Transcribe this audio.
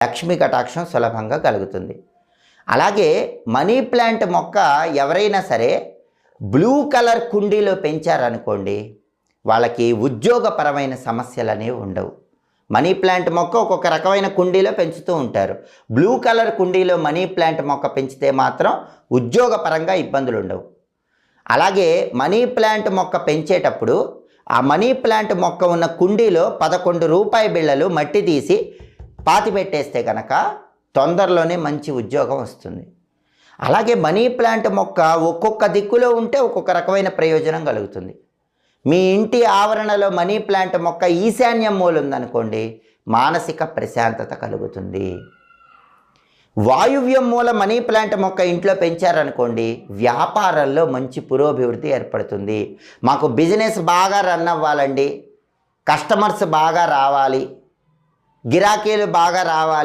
లక్ష్మీ కటాక్షం సులభంగా కలుగుతుంది. అలాగే మనీ ప్లాంట్ మొక్క ఎవరైనా సరే బ్లూ కలర్ కుండీలో పెంచారనుకోండి వాళ్ళకి ఉద్యోగపరమైన సమస్యలు అనేవి ఉండవు. మనీ ప్లాంట్ మొక్క ఒక్కొక్క రకమైన కుండీలో పెంచుతూ ఉంటారు. బ్లూ కలర్ కుండీలో మనీ ప్లాంట్ మొక్క పెంచితే మాత్రం ఉద్యోగపరంగా ఇబ్బందులు ఉండవు. అలాగే మనీ ప్లాంట్ మొక్క పెంచేటప్పుడు ఆ మనీ ప్లాంట్ మొక్క ఉన్న కుండీలో పదకొండు రూపాయి బిళ్ళలు మట్టి తీసి పాతి పెట్టేస్తే కనుక తొందరలోనే మంచి ఉద్యోగం వస్తుంది. అలాగే మనీ ప్లాంట్ మొక్క ఒక్కొక్క దిక్కులో ఉంటే ఒక్కొక్క రకమైన ప్రయోజనం కలుగుతుంది. మీ ఇంటి ఆవరణలో మనీ ప్లాంట్ మొక్క ఈశాన్యం మూల ఉందనుకోండి మానసిక ప్రశాంతత కలుగుతుంది. వాయువ్యం మూల మనీ ప్లాంట్ మొక్క ఇంట్లో పెంచారనుకోండి వ్యాపారంలో మంచి పురోభివృద్ధి ఏర్పడుతుంది. మాకు బిజినెస్ బాగా రన్ అవ్వాలండి కస్టమర్స్ బాగా రావాలి గిరాకీలు బాగా రావాలి.